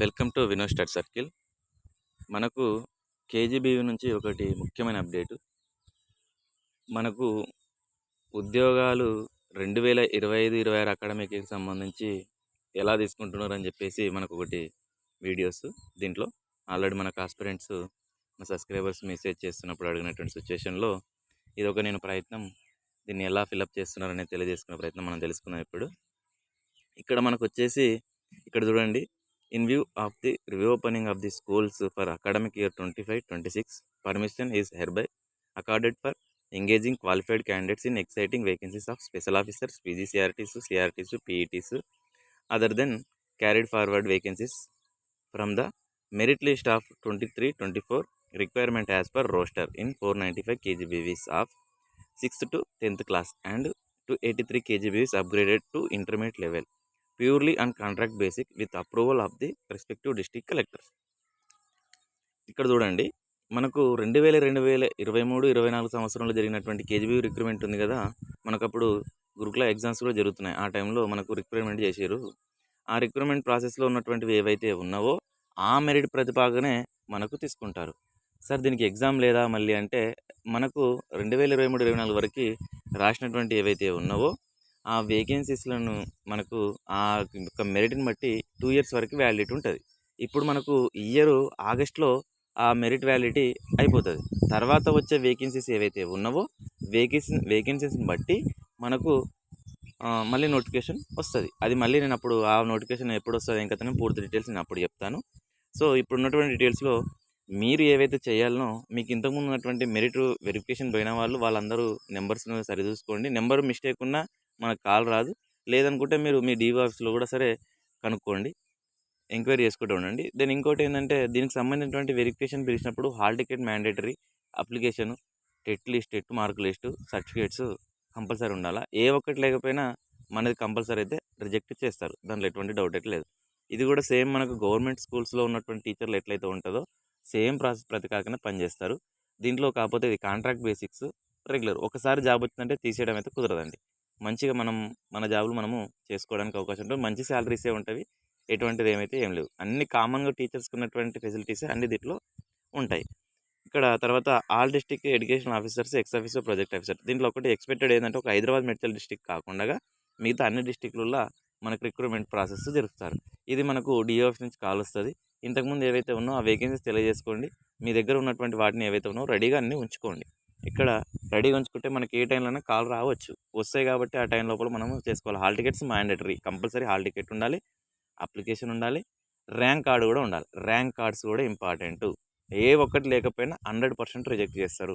Welcome to Vino star circle మనకు KGBV నుంచి ఒకటి ముఖ్యమైన అప్డేటు మనకు ఉద్యోగాలు రెండు వేల ఇరవై ఐదు ఇరవై ఆరు అకాడమిక్కి సంబంధించి ఎలా తీసుకుంటున్నారు అని చెప్పేసి మనకు ఒకటి వీడియోస్ దీంట్లో ఆల్రెడీ మన కాస్పిరెంట్స్ మన సబ్స్క్రైబర్స్ మెసేజ్ చేస్తున్నప్పుడు అడిగినటువంటి సిచ్యువేషన్లో ఇది ఒక నేను ప్రయత్నం దీన్ని ఎలా ఫిల్అప్ చేస్తున్నారనే తెలియజేసుకునే ప్రయత్నం మనం తెలుసుకున్నాం ఇప్పుడు ఇక్కడ మనకు వచ్చేసి ఇక్కడ చూడండి In view of the reopening of the schools for academic year 25-26, permission is hereby accorded for engaging qualified candidates in exciting vacancies of special officers, PGCRTs, CRTs, PETs, other than carried forward vacancies from the merit list of 23-24 requirement as per roster in 495 KGBVs of 6th to 10th class and to 83 KGBVs upgraded to intermediate level. Purely and contract basic with approval of the respective district collectors ఇక్కడ చూడండి మనకు రెండు వేల రెండు వేల ఇరవై మూడు ఇరవై నాలుగు సంవత్సరంలో జరిగినటువంటి కేజీబీ రిక్రూట్మెంట్ ఉంది కదా మనకు అప్పుడు గురుకుల ఎగ్జామ్స్ కూడా జరుగుతున్నాయి ఆ టైంలో మనకు రిక్రూట్మెంట్ చేశారు ఆ రిక్రూట్మెంట్ ప్రాసెస్లో ఉన్నటువంటివి ఏవైతే ఉన్నావో ఆ మెరిట్ ప్రతిపాదనే మనకు తీసుకుంటారు సార్ దీనికి ఎగ్జామ్ లేదా మళ్ళీ అంటే మనకు రెండు వేల ఇరవై మూడు ఇరవై నాలుగు వరకు రాసినటువంటి ఏవైతే ఉన్నావో ఆ వేకెన్సీస్లను మనకు ఆ యొక్క మెరిట్ని బట్టి టూ ఇయర్స్ వరకు వ్యాలిడిటీ ఉంటుంది ఇప్పుడు మనకు ఇయర్ ఆగస్ట్లో ఆ మెరిట్ వ్యాలిడిటీ అయిపోతుంది తర్వాత వచ్చే వేకెన్సీస్ ఏవైతే ఉన్నావో వేకెన్సీ వేకెన్సీస్ని బట్టి మనకు మళ్ళీ నోటిఫికేషన్ వస్తుంది అది మళ్ళీ నేను అప్పుడు ఆ నోటిఫికేషన్ ఎప్పుడు వస్తుంది ఇంకా నేను పూర్తి డీటెయిల్స్ నేను అప్పుడు చెప్తాను సో ఇప్పుడు ఉన్నటువంటి డీటెయిల్స్లో మీరు ఏవైతే చేయాలనో మీకు ఇంతకుముందు ఉన్నటువంటి మెరిట్ వెరిఫికేషన్ పోయిన వాళ్ళు వాళ్ళందరూ నెంబర్స్ను సరిచూసుకోండి నెంబర్ మిస్టేక్ ఉన్నా మనకు కాల్ రాదు లేదనుకుంటే మీరు మీ ఆఫీస్లో కూడా సరే కనుక్కోండి ఎంక్వైరీ చేసుకుంటూ ఉండండి దెన్ ఇంకోటి ఏంటంటే దీనికి సంబంధించినటువంటి వెరిఫికేషన్ పిలిచినప్పుడు hall ticket mandatory application TET list TET mark list certificates compulsory ఉండాలా ఏ ఒక్కటి లేకపోయినా మనది కంపల్సరీ అయితే రిజెక్ట్ చేస్తారు దాంట్లో ఎటువంటి డౌట్ అయితే లేదు ఇది కూడా సేమ్ మనకు గవర్నమెంట్ స్కూల్స్లో ఉన్నటువంటి టీచర్లు ఎట్లయితే ఉంటుందో సేమ్ ప్రాసెస్ ప్రతి కాకుండా పనిచేస్తారు దీంట్లో కాకపోతే ఇది కాంట్రాక్ట్ బేసిక్స్ రెగ్యులర్ ఒకసారి జాబ్ వచ్చిందంటే తీసేయడం అయితే కుదరదండి మంచిగా మనం మన జాబులు మనము చేసుకోవడానికి అవకాశం ఉంటుంది మంచి శాలరీసే ఉంటాయి ఎటువంటిది ఏమైతే ఏం లేవు అన్ని కామన్గా టీచర్స్కి ఉన్నటువంటి ఫెసిలిటీస్ అన్ని దీంట్లో ఉంటాయి ఇక్కడ తర్వాత all district education officers ex officer project officer దీంట్లో ఒకటి ఎక్స్పెక్టెడ్ ఏంటంటే ఒక హైదరాబాద్ మెడికల్ డిస్టిక్ కాకుండా మిగతా అన్ని డిస్టిక్లలో మనకు రిక్రూట్మెంట్ ప్రాసెస్ జరుపుతారు ఇది మనకు ఆఫీస్ నుంచి కాల్ వస్తుంది ఇంతకుముందు ఏవైతే ఉన్నో ఆ వేకెన్సీస్ తెలియజేసుకోండి మీ దగ్గర ఉన్నటువంటి వాటిని ఏవైతే ఉన్నో రెడీగా అన్నీ ఉంచుకోండి ఇక్కడ రెడీగా ఉంచుకుంటే మనకి ఏ టైంలోనే కాల్ రావచ్చు వస్తాయి కాబట్టి ఆ టైం లోపల మనం చేసుకోవాలి hall tickets mandatory compulsory hall ticket ఉండాలి అప్లికేషన్ ఉండాలి ర్యాంక్ కార్డు కూడా ఉండాలి ర్యాంక్ కార్డ్స్ కూడా ఇంపార్టెంట్ ఏ ఒక్కటి లేకపోయినా హండ్రెడ్ పర్సెంట్ రిజెక్ట్ చేస్తారు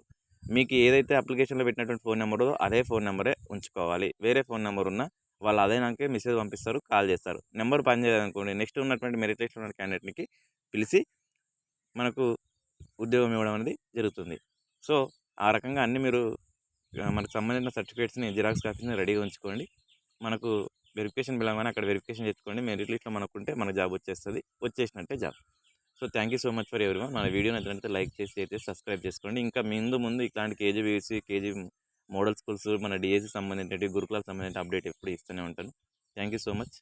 మీకు ఏదైతే అప్లికేషన్లో పెట్టినటువంటి ఫోన్ నెంబర్ అదే ఫోన్ నెంబరే ఉంచుకోవాలి వేరే ఫోన్ నెంబర్ ఉన్నా వాళ్ళు అదే నాకే మెసేజ్ పంపిస్తారు కాల్ చేస్తారు నెంబర్ పనిచేయాలనుకోండి నెక్స్ట్ ఉన్నటువంటి మెరిట్ లిస్ట్ ఉన్న క్యాండిడేట్కి పిలిచి మనకు ఉద్యోగం ఇవ్వడం అనేది జరుగుతుంది సో ఆ రకంగా అన్ని మీరు మనకు సంబంధించిన సర్టిఫికేట్స్ని జిరాక్స్ కాపీస్ని రెడీగా ఉంచుకోండి మనకు వెరిఫికేషన్ పిలవగానే అక్కడ వెరిఫికేషన్ చేసుకోండి మెరిట్ లిస్ట్లో మనకుంటే మన జాబ్ వచ్చేస్తుంది వచ్చేసినట్టే job so thank you so much for ఎవరి మన వీడియో నచ్చినట్టు లైక్ చేసి అయితే సబ్స్క్రైబ్ చేసుకోండి ఇంకా మీ ముందు ముందు ఇట్లాంటి KG BSc KG model schools మన డిఎస్సి e సంబంధించినవి గురుకులకు సంబంధించిన అప్డేట్ ఎప్పుడు ఇస్తూనే ఉంటాను థ్యాంక్ యూ సో మచ్